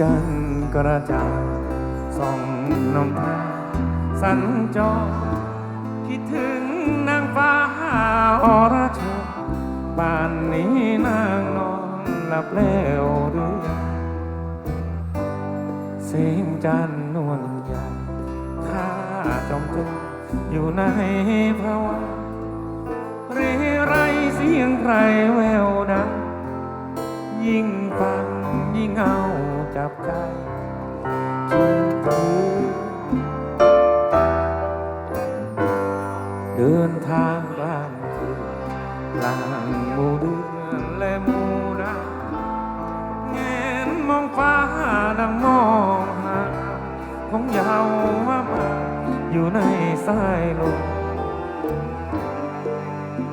จันกระจ่างส่องนำทาสัญจรคิดถึงนางฟ้าอรชรป่านนี้นางนอนหลับแล้วหรือยังเสียงจันทร์นวลยามข้าจอมจนอยู่ในภาวะเรไรเสียงใครแววดังยิ่งฟังยิ่งเอาับใจจึงถือเดินทางกลางคืนกลางหมู่เดือนและหมู่ดาวเงนมองฟ้าดังมองหาของยาวว่ามาอยู่ในสายลม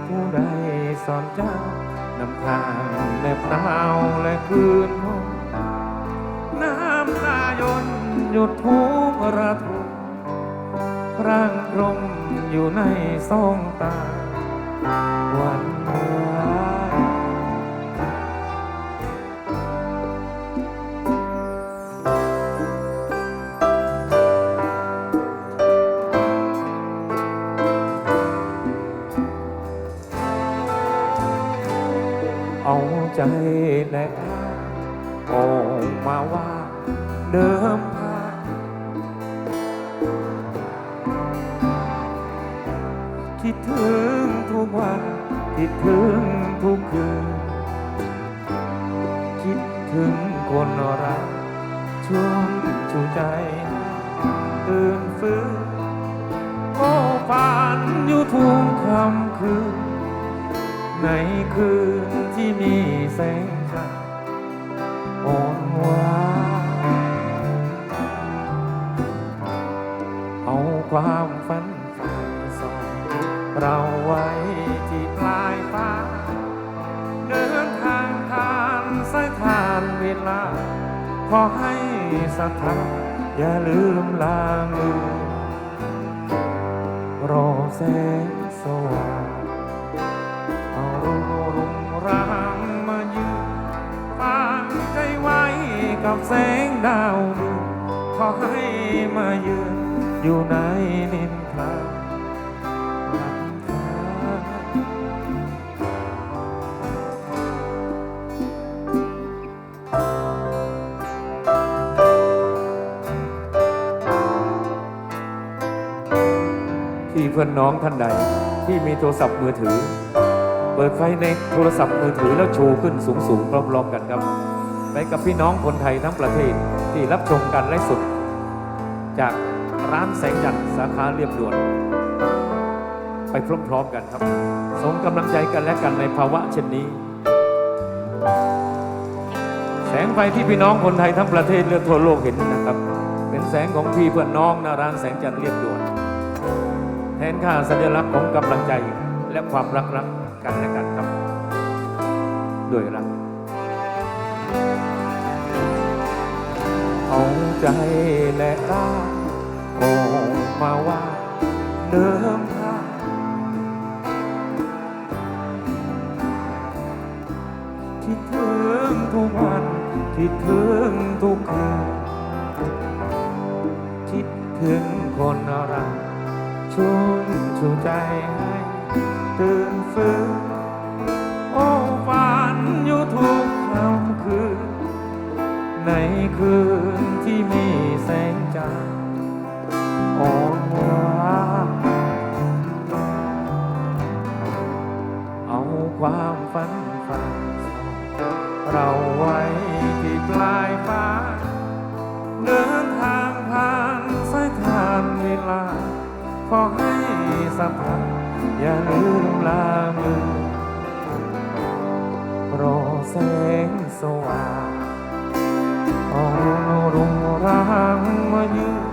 ผู้ใดสอนเจ้านำทางแนบหนาวและคืนมน หยุดทุกข์ระทมร่างตรงอยู่ในสองตา วันวายเอาใจและออกมาว่าเดิม คิดถึงทุกวัน คิดถึงทุกคืน คิดถึงคนรักช่วงชูใจตื่นฟื้นโอ้ฝันอยู่ทุกคำคืน ในคืนที่มีแสงจันทร์อ่อนหวานเอาความฝัน เราไว้ที่ปลายฟ้า เดินทางผ่านสายทานเวลา ขอให้ศรัทธาอย่าลืมลางลืมรอแสงสว่างเอารุ่งรุ่งรางมายืนฝากใจไว้กับแสงดาวดวงขอให้มายืนอยู่ในนินทรา เพื่อนน้องท่านใด ที่มีโทรศัพท์มือถือ เปิดไฟในโทรศัพท์มือถือแล้วโชว์ขึ้นสูงสูงๆพร้อมๆกันครับ ไปกับพี่น้องคนไทยทั้งประเทศที่รับชมการไลฟ์สดจากร้านแสงจันทร์สาขาเรียบด่วน ไปพร้อมๆกันครับส่งกำลังใจกันและกันในภาวะเช่นนี้ แสงไฟที่พี่น้องคนไทยทั้งประเทศเลือกทั่วโลกเห็นนะครับ เป็นแสงของพี่เพื่อนน้องนาร้านแสงจันทร์เรียบด่วน แทนค่าสัญลักษณ์ของกำลังใจและความรักรักกันและกันครับ ด้วยรักเอาใจและรักออกมาว่าเดิมพันคิดถึงทุกวันคิดถึงทุกคืนคิดถึงคนรัก ชุ่มชูใจให้ ขอให้สัมผัสอย่าลืมลามือรอแสงสว่างเอารุ่งรังมายืน